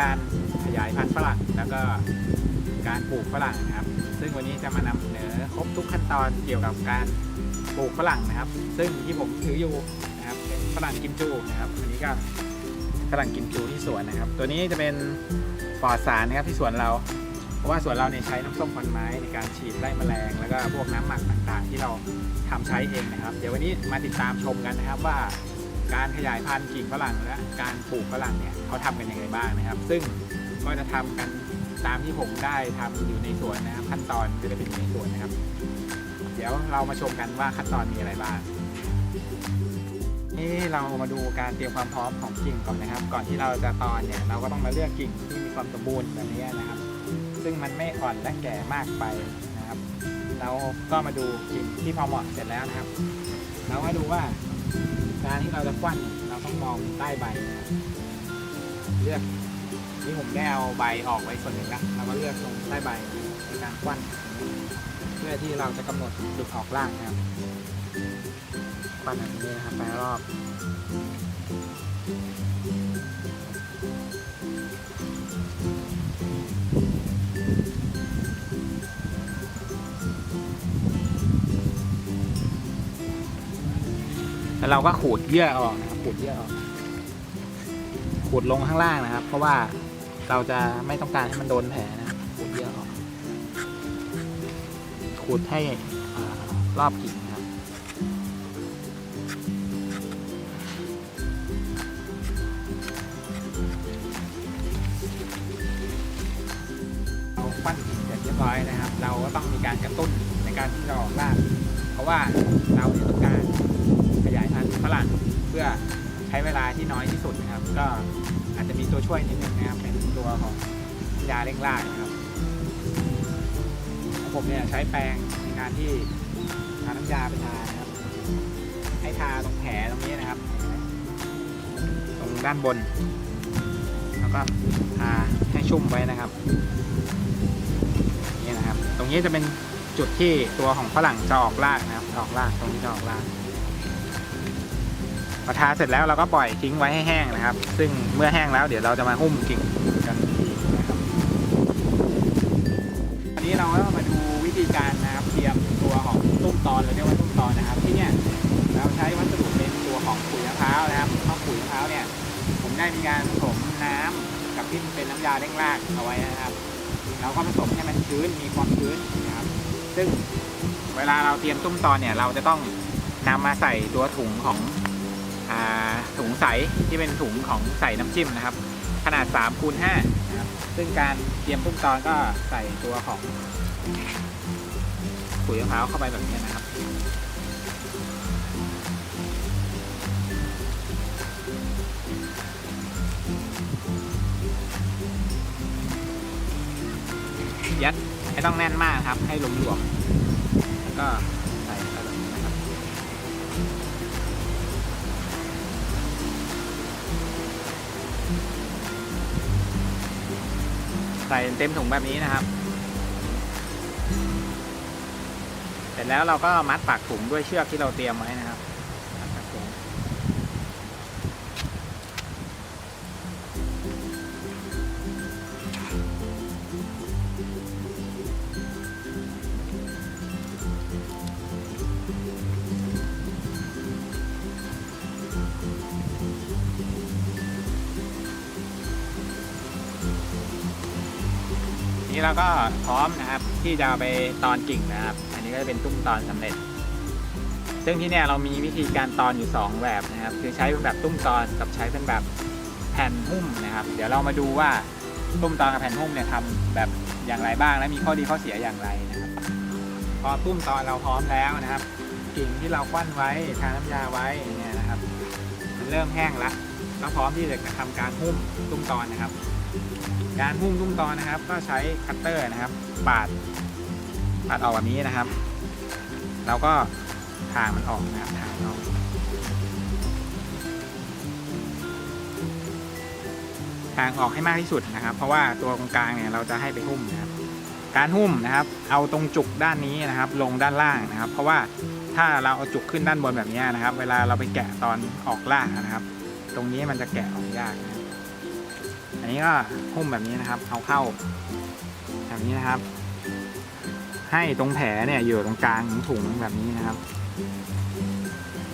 การขยายพันธุ์ฝรั่งแล้วก็การปลูกฝรั่งนะครับ ซึ่งวันนี้จะมานำเสนอครบทุกขั้นตอนเกี่ยวกับการปลูกฝรั่งนะครับ ซึ่งที่ผมถืออยู่นะครับเป็นฝรั่งกิมจูนะครับอันนี้ก็ฝรั่งกิมจูที่สวนนะครับ ตัวนี้จะเป็นปลอดสารนะครับที่สวนเรา เพราะว่าสวนเราเนี่ยใช้น้ำส้มควันไม้ในการฉีดไล่แมลง แล้วก็พวกน้ำหมักต่างๆ ที่เราทำใช้เองนะครับ เดี๋ยววันนี้มาติดตามชมกันนะครับว่า การขยายพันธุ์กิ่งฝรั่งและการปลูกฝรั่งเนี่ยเขาทำกันยังไงบ้างนะครับ ซึ่งก็จะทำกันตามที่ผมได้ทำอยู่ในสวนนะครับขั้นตอนก็จะเป็นในสวนนะครับ เดี๋ยวเรามาชมกันว่าขั้นตอนมีอะไรบ้างนี่เรามาดูการเตรียมความพร้อมของกิ่งก่อนนะครับ ก่อนที่เราจะตอนเนี่ยเราก็ต้องมาเลือกกิ่งที่มีความสมบูรณ์แบบนี้นะครับ ซึ่งมันไม่อ่อนและแก่มากไปนะครับ เราก็มาดูกิ่งที่พอเหมาะเสร็จแล้วนะครับ เรามาดูว่า การที่เราจะควันเราต้องมองใต้ใบนะครับเลือกนี่ผมได้เอาใบออกไว้ส่วนหนึ่งนะเราก็เลือกตรงใต้ใบในการควันเพื่อที่เราจะกำหนดจุดออกล่างนะครับควันแบบนี้นะครับไปรอบ แล้วเราก็ขูดเยื่อออกนะครับขูดเยื่อออกขูดลงข้างล่างนะครับ เพราะว่าเราจะไม่ต้องการให้มันโดนแผลนะครับขูดเยื่อออกขูดให้อรอบกิ่งนะครับเราปั้นกิ่งเสร็จเรียบร้อยนะครับ เราก็ต้องมีการกระตุ้นในการที่เราออกรากเพราะว่าเราต้องการ ฝรั่งเพื่อใช้เวลาที่น้อยที่สุดนะครับ ก็อาจจะมีตัวช่วยนิดนึงนะครับ เป็นตัวของยาเร่งรากนะครับผมเนี่ยใช้แปรงในการที่ทาน้ำยาไปทานะครับ ให้ทาตรงแผลตรงนี้นะครับ ตรงด้านบน แล้วก็ทาให้ชุ่มไว้นะครับนี่นะครับ ตรงนี้จะเป็นจุดที่ตัวของฝรั่งจะออกรากนะครับออกรากตรงนี้จะออกราก พอทาเสร็จแล้วเราก็ปล่อยทิ้งไว้ให้แห้งนะครับ ซึ่งเมื่อแห้งแล้วเดี๋ยวเราจะมาหุ้มกิ่งกันอีกนะครับอันนี้เราก็มาดูวิธีการนะครับเตรียมตัวของตุ้มตอนเราเรียกว่าตุ้มตอนนะครับ ที่เนี่ยเราใช้วัสดุเป็นตัวของปุ๋ยมะพร้าวนะครับข้าวปุ๋ยมะพร้าวเนี่ยผมได้มีการผสมน้ำกับที่เป็นน้ำยาเร่งรากเอาไว้นะครับ เราก็ผสมให้มันชื้นมีความชื้นนะครับ ซึ่งเวลาเราเตรียมตุ้มตอนเนี่ยเราจะต้องนำมาใส่ตัวถุงของ ถุงใสที่เป็นถุงของใส่น้ำจิ้มนะครับ ขนาด3คูณ5นะครับซึ่งการเตรียมตุ้มตอนก็ใส่ตัวของปุ๋ยมะพร้าวเข้าไปแบบนี้นะครับยัดไม่ต้องแน่นมากครับ ให้หลวมๆแล้วก็ ใส่เต็มถุงแบบนี้นะครับ เสร็จแล้วเราก็มัดปากถุงด้วยเชือกที่เราเตรียมไว้นะ เราก็พร้อมนะครับที่จะไปตอนกิ่งนะครับ อันนี้ก็จะเป็นตุ้มตอนสำเร็จ ซึ่งที่เนี่ยเรามีวิธีการตอนอยู่ 2 แบบนะครับ คือใช้เป็นแบบตุ้มตอนกับใช้เป็นแบบแผ่นหุ้มนะครับ เดี๋ยวเรามาดูว่าตุ้มตอนกับแผ่นหุ้มเนี่ยทำแบบอย่างไรบ้างและมีข้อดีข้อเสียอย่างไรนะครับ พอตุ้มตอนเราพร้อมแล้วนะครับ กิ่งที่เราควันไว้ทาน้ำยาไว้เนี่ยนะครับ มันเริ่มแห้งและก็พร้อมที่จะทำการหุ้มตุ้มตอนนะครับ การหุ้มตุ้มตอนนะครับ ก็ใช้คัตเตอร์นะครับ ปาดปาดออกแบบนี้นะครับ แล้วก็ทางมันออกนะครับทางออกทางออกให้มากที่สุดนะครับ เพราะว่าตัวตรงกลางเนี่ยเราจะให้ไปหุ้มนะครับ การหุ้มนะครับ เอาตรงจุกด้านนี้นะครับ ลงด้านล่างนะครับ เพราะว่าถ้าเราเอาจุกขึ้นด้านบนแบบนี้นะครับ เวลาเราไปแกะตอนออกล่างนะครับ ตรงนี้มันจะแกะออกยากนะครับ อันนี้ก็หุ้มแบบนี้นะครับ เอาเข้า แบบนี้นะครับ ให้ตรงแผลเนี่ยอยู่ตรงกลางของถุงแบบนี้นะครับ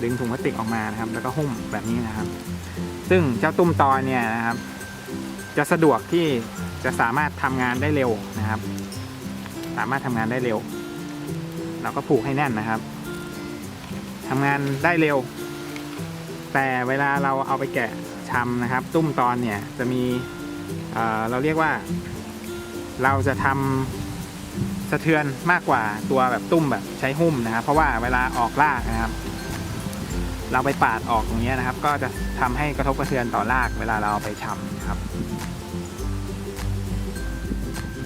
ดึงถุงพลาสติกออกมานะครับ แล้วก็หุ้มแบบนี้นะครับ ซึ่งเจ้าตุ้มตอเนี่ยนะครับ จะสะดวกที่จะสามารถทำงานได้เร็วนะครับ สามารถทำงานได้เร็ว เราก็ผูกให้แน่นนะครับทำงานได้เร็ว แต่เวลาเราเอาไปแกะชำนะครับ ตุ้มตอนเนี่ยจะมี เเราเรียกว่า เราจะทำสะเทือนมากกว่าตัวแบบตุ้มแบบใช้หุ้มนะครับ เพราะว่าเวลาออกลากนะครับ เราไปปาดออกตรงนี้นะครับ ก็จะทำให้กระทบกระเทือนต่อรากเวลาเราเอาไปชำครับ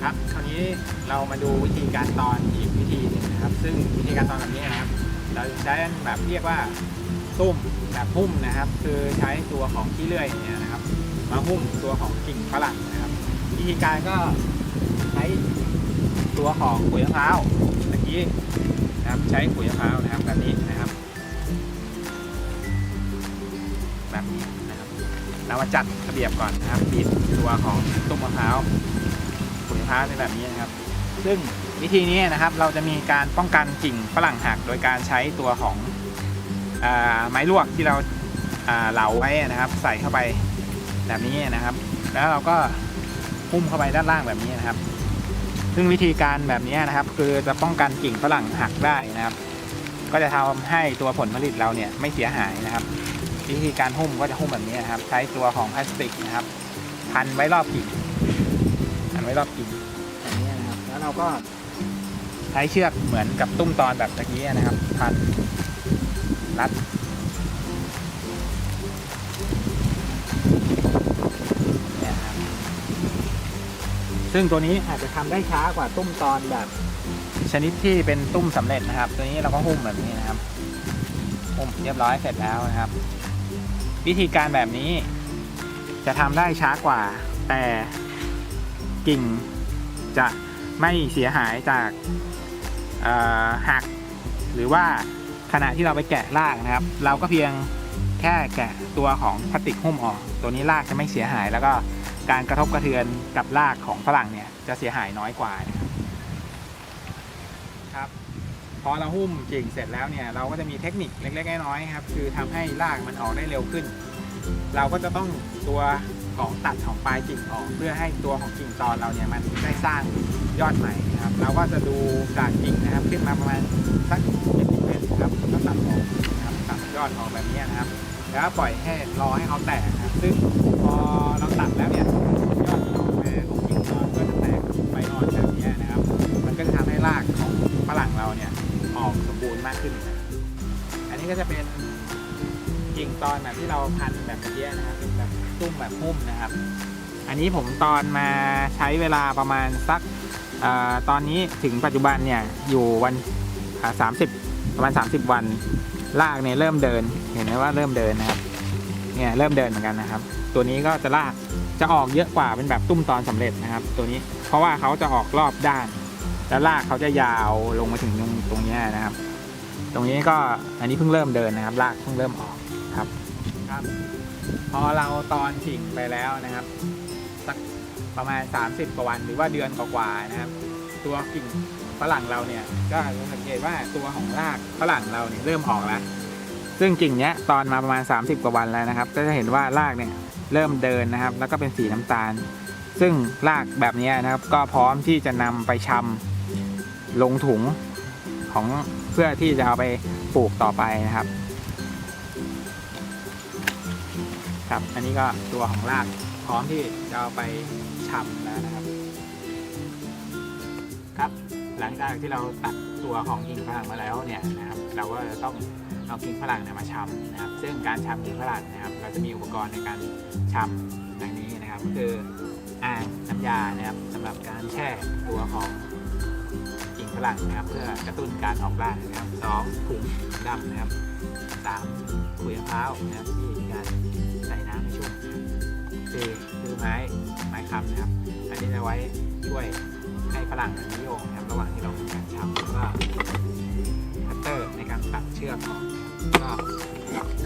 ครับคราวนี้เรามาดูวิธีการตอนอีกวิธีหนึงนะครับ ซึ่งวิธีการตอนแบบนี้นะครับ เราใช้แบบเรียกว่าตุ้มแบบหุ้มนะครับ คือใช้ตัวของขี้เลื่อยเนี่ยนะ มาหุ้มตัวของกิ่งฝรั่งนะครับ วิธีการก็ใช้ตัวของขุยมะพร้าวเมื่อกี้นะครับใช้ขุยมะพร้าวนะครับแบบนี้นะครับ แบบนี้นะครับ เรามาจัดระเบียบก่อนนะครับบีบตัวของตุ้มมะพร้าวขุยมะพร้าวในแบบนี้นะครับ ซึ่งวิธีนี้นะครับเราจะมีการป้องกันกิ่งฝรั่งหักโดยการใช้ตัวของอไม้ลวกที่เราเหลาไว้นะครับ ใส่เข้าไป แบบนี้นะครับ แล้วเราก็หุ้มเข้าไปด้านล่างแบบนี้นะครับ ซึ่งวิธีการแบบนี้นะครับ คือจะป้องกันกิ่งฝรั่งหักได้นะครับ ก็จะทำให้ตัวผลผลิตเราเนี่ยไม่เสียหายนะครับ วิธีการหุ้มก็จะหุ้มแบบนี้นะครับ ใช้ตัวของพลาสติกนะครับ พันไว้รอบกิ่งพันไว้รอบกิ่งแบบนี้นะครับ แล้วเราก็ใช้เชือกเหมือนกับตุ้มตอนแบบตะกี้นะครับ พันรัด ซึ่งตัวนี้อาจจะทำได้ช้ากว่าตุ้มตอนแบบชนิดที่เป็นตุ้มสำเร็จนะครับ ตัวนี้เราก็หุ้มแบบนี้นะครับหุ้มเรียบร้อยเสร็จแล้วนะครับ วิธีการแบบนี้ จะทำได้ช้ากว่า แต่กิ่งจะไม่เสียหายจากหักหรือว่าขณะที่เราไปแกะรากนะครับ เราก็เพียงแค่แกะตัวของพลาสติกหุ้มออก ตัวนี้รากจะไม่เสียหายแล้วก็ การกระทบกระเทือนกับรากของฝรั่งเนี่ยจะเสียหายน้อยกว่าครับครับพอเราหุ้มกิ่งเสร็จแล้วเนี่ยเราก็จะมีเทคนิคเล็กๆน้อยๆครับคือทำให้รากมันออกได้เร็วขึ้น เราก็จะต้องตัวของตัดของปลายกิ่งออก เพื่อให้ตัวของกิ่งตอนเราเนี่ยมันได้สร้างยอดใหม่นะครับ เราก็จะดูจากกิ่งนะครับ ขึ้นมาประมาณสักเจ็ดสิบเซนครับแล้วตัดออกนะครับตัดยอดออกแบบนี้นะครับ แล้วก็ปล่อยให้รอให้เขาแตกนะครับซึ่งพอเราตัดแล้วเนี่ยยอดที่ออกมาของกิ่งตอนก็จะแตกใบอ่อนแบบนี้นะครับ มันก็จะทำให้รากของฝรั่งเราเนี่ยออกสมบูรณ์มากขึ้นนะอันนี้ก็จะเป็นกิ่งตอนแบบที่เราพันแบบเมื่อกี้นะครับเป็นแบบตุ้มแบบหุ้มนะครับ อันนี้ผมตอนมาใช้เวลาประมาณสักอตอนนี้ถึงปัจจุบันเนี่ยอยู่วันสามสิบประมาณ 30 วันรากเนี่ยเริ่มเดิน เห็นไหมว่าเริ่มเดินนะครับ เนี่ยเริ่มเดินเหมือนกันนะครับ ตัวนี้ก็จะรากจะออกเยอะกว่าเป็นแบบตุ้มตอนสำเร็จนะครับ ตัวนี้เพราะว่าเขาจะออกรอบด้านแล้วรากเขาจะยาวลงมาถึงตรงตรงนี้นะครับ ตรงนี้ก็อันนี้เพิ่งเริ่มเดินนะครับรากเพิ่งเริ่มออกครับครับ พอเราตอนกิ่งไปแล้วนะครับสักประมาณ 30กว่าวันหรือว่าเดือนกว่าๆนะครับ ตัวกิ่งฝรั่งเราเนี่ยก็สังเกตว่าตัวของรากฝรั่งเราเนี่ยเริ่มออกแล้ว ซึ่งกิ่งเนี้ยตอนมาประมาณ 30 กว่าวันแล้วนะครับ ก็จะเห็นว่ารากเนี่ยเริ่มเดินนะครับ แล้วก็เป็นสีน้ำตาล ซึ่งรากแบบนี้นะครับ ก็พร้อมที่จะนำไปชำลงถุงของเพื่อที่จะเอาไปปลูกต่อไปนะครับ ครับ อันนี้ก็ตัวของรากพร้อมที่จะเอาไปชำแล้วนะครับ ครับ หลังจากที่เราตัดตัวของกิ่งฝรั่งมาแล้วเนี่ยนะครับ เราก็จะต้อง เอากิ่งฝรั่งเนี่ยมาชำนะครับ ซึ่งการชำกิ่งฝรั่งนะครับ เราจะมีอุปกรณ์ในการชำดังนี้นะครับก็คืออ่างน้ำยานะครับสำหรับการแช่ตัวของกิ่งฝรั่งนะครับ เพื่อกระตุ้นการออกรานะครับสองถุงดำนะครับสามขุยมะพร้าวนะครับที่มีการใส่น้ำให้ชุ่มนะครับสี่คือไม้ไม้ค้ำนะครับ อันนี้จะไว้ช่วย ให้ฝรั่งนิยมนะครับระหว่างที่เราทำการชำแล้วก็คัตเตอร์ในการตัดเชือกออกก็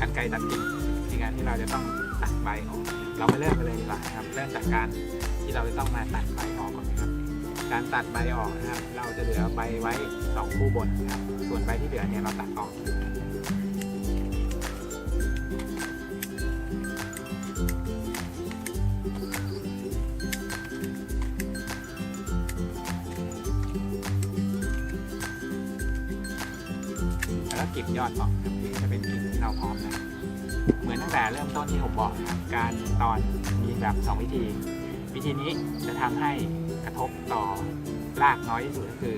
กันไกรตัดกิ่งในการที่เราจะต้องตัดใบออก เรามาเริ่มกันเลยดีกว่าครับ เริ่มจากการที่เราจะต้องมาตัดใบออกก่อนนะครับ การตัดใบออกนะครับ เราจะเหลือใบไว้สองคู่บนนะครับส่วนใบที่เหลือเนี่ยเราตัดออก ก็เก็บยอดออกครับจะเป็นกิ่งที่เราพร้อมนะเหมือนตั้งแต่เริ่มต้นที่ผมบอกนะครับการตอนมีแบบสองวิธี วิธีนี้จะทำให้กระทบต่อรากน้อยที่สุดก็คือ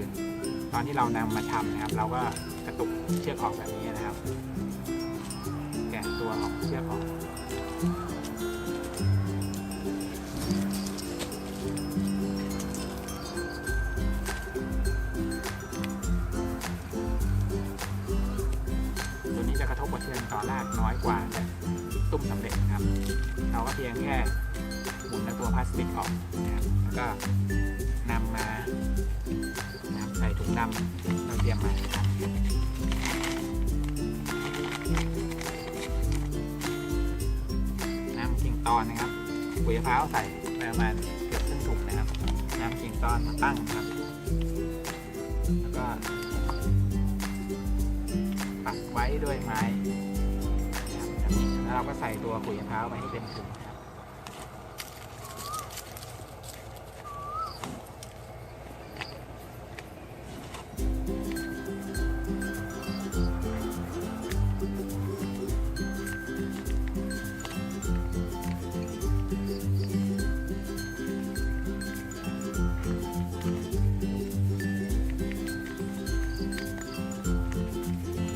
ตอนที่เรานำมาชำนะครับ เราก็กระตุกเชือกออกแบบนี้นะครับ แกะตัวของเชือกออก กระเทือนต่อรากน้อยกว่าตุ้มสำเร็จนะครับ เราก็เพียงแค่หมุนตัวพลาสติกออกนะครับแล้วก็นำมานะครับใส่ถุงดำเราเตรียมมานะครับน้ำกิ่งตอนนะครับปุ๋ยมะพร้าวใส่ประมาณเกือบครึ่งถุงนะครับ น้ำกิ่งตอนมาตั้งนะครับ แล้วก็ปักไว้ด้วยไม้ แล้วเราก็ใส่ตัวขุยมะพร้าวไปให้เต็มถุงนะครับ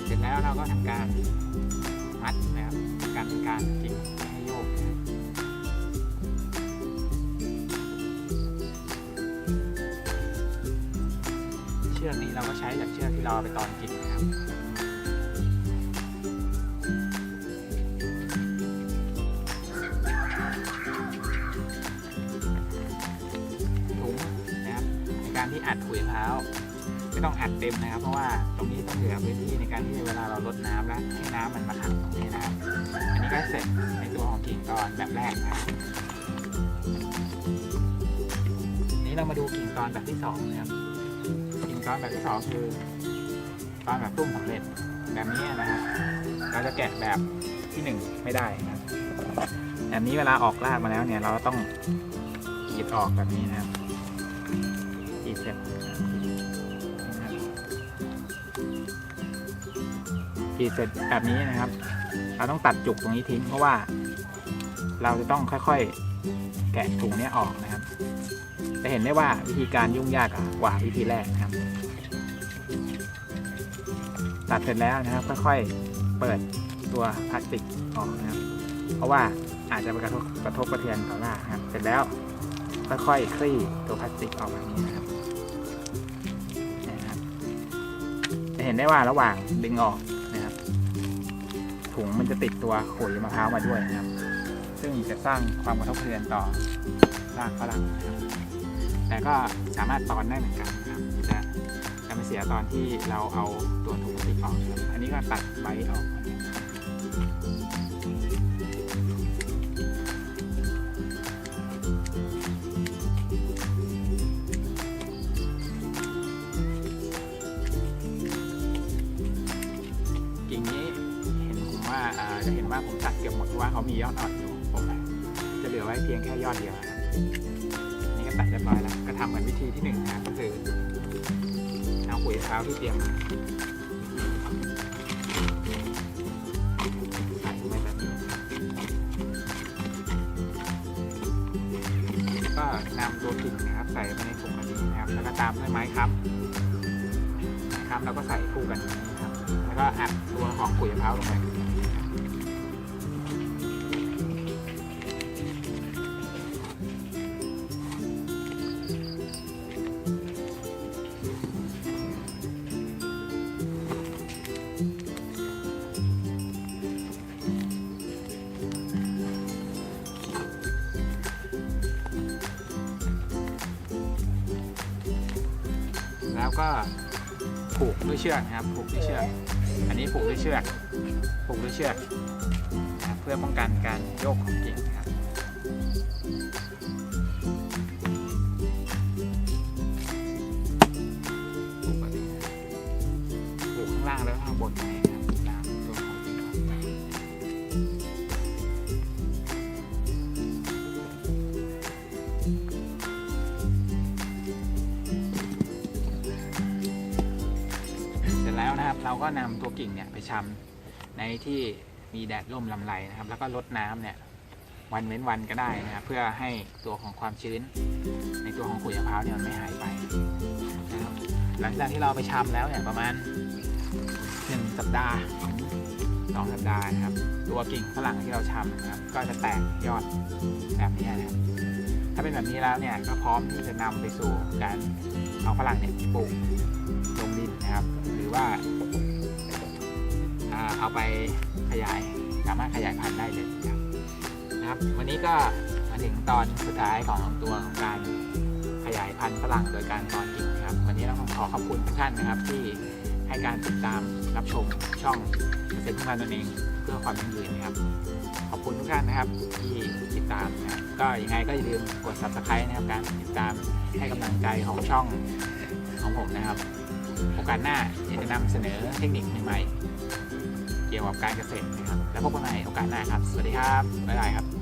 เสร็จแล้วเราก็ทำการ มัดนะครับการเป็นการจิกให้โยกนะครับเชือกนี้เราก็ใช้จากเชือกที่เราไปตอนกินนะครับถุงนะครับในการที่อัดขุยมะพร้าไม่ต้องอัดเต็มนะครับ เพราะว่าตรงนี้ต้องเหลือพื้นที่ในการที่เวลาเราลดน้ำแล้วให้น้ำมันมาขัง นะครับอันนี้ก็เสร็จในตัวของกิ่งตอนแบบแรกนะครับนี้เรามาดูกิ่งตอนแบบที่สองนะครับกิ่งตอนแบบที่สองคือตอนแบบตุ้มสำเร็จแบบนี้นะครับเราจะแกะแบบที่หนึ่งไม่ได้นะครับแบบนี้เวลาออกรากมาแล้วเนี่ย เราต้องกรีดออกแบบนี้นะครับกรีดเสร็จกรีดเสร็จแบบนี้นะครับ เราต้องตัดจุกตรงนี้ทิ้งเพราะว่า เราจะต้องค่อยๆ แกะถุงนี้ออกนะครับ จะเห็นได้ว่าวิธีการยุ่งยากกว่าวิธีแรกนะครับ ตัดเสร็จแล้วนะครับ ค่อยๆ เปิดตัวพลาสติกออกนะครับ เพราะว่าอาจจะไปกระทบกระทบกระเทือนต่อรากนะครับ เสร็จแล้วค่อยๆคลี่ตัวพลาสติกออกแบบนี้นะครับจะเห็นได้ว่าระหว่างดึงออก ถุงมันจะติดตัวขุยมะพร้าวมาด้วยนะครับ ซึ่งจะสร้างความกระทบกระเทือนต่อรากฝรั่งนะครับแต่ก็สามารถตอนได้เหมือนกันนะครับจะจะไม่เสียตอนที่เราเอาตัวถุงพลาสติกออกครับอันนี้ก็ตัดใบออกนะครับ ว่าเขามียอดอ่อนอยู่ผมจะเหลือไว้เพียงแค่ยอดเดียวนะครับอันนี้ก็ตัดเรียบร้อยแล้วก็ทำเหมือนวิธีที่หนึ่งนะครับก็คือเอาปุ๋ยเท้าที่เตรียมมาใส่ลงไว้ก็นำตัวกิ่งนะครับใส่ไปในถุงอันนี้นะครับ แล้วก็ตามด้วยไม้ค้ำไม้ค้ำแล้วก็ใส่คู่กันนี้นะครับ แล้วก็อัดตัวของปุ๋ยมะพร้าวลงไป ก็ผูกด้วยเชือกนะครับ ผูกด้วยเชือก อันนี้ผูกด้วยเชือก ผูกด้วยเชือก เพื่อป้องกันการโยกของกิ่ง ก็นำตัวกิ่งเนี่ยไปชำในที่มีแดดร่มลำไรนะครับ แล้วก็ลดน้ำเนี่ยวันเว้นวันก็ได้นะครับเพื่อให้ตัวของความชื้น ในตัวของขุยมะพร้าวเนี่ยมันไม่หายไปนะครับหลังจากที่เราไปชำแล้วเนี่ยประมาณหนึ่งสัปดาห์ถึงสองสัปดาห์นะครับ ตัวกิ่งฝรั่งที่เราชำนะครับ ก็จะแตกยอดแบบนี้นะครับถ้าเป็นแบบนี้แล้วเนี่ยก็พร้อมที่จะนำไปสู่การเอาฝรั่งเนี่ยปลูกลงดินนะครับ หรือว่า เอาไปขยายสามารถขยายพันธุ์ได้เลยนะครับ วันนี้ก็มาถึงตอนสุดท้ายของตัวของการขยายพันธุ์ฝรั่งโดยการตอนกิ่งนะครับ วันนี้ต้องขอขอบคุณทุกท่านนะครับที่ให้การติดตามรับชมช่องเกษตรพึ่งพาตนเองเพื่อความยั่งยืนนะครับขอบคุณทุกท่านนะครับที่ติดตามนะครับก็ยังไงก็อย่าลืมกด subscribe นะครับการติดตามให้กำลังใจของช่องของผมนะครับ โอกาสหน้าจะนำเสนอเทคนิคใหม่ๆ กี่ยวกับการเกษตรนะครับ แล้วพบกันใหม่โอกาสหน้าครับ สวัสดีครับ บ๊ายบายครับ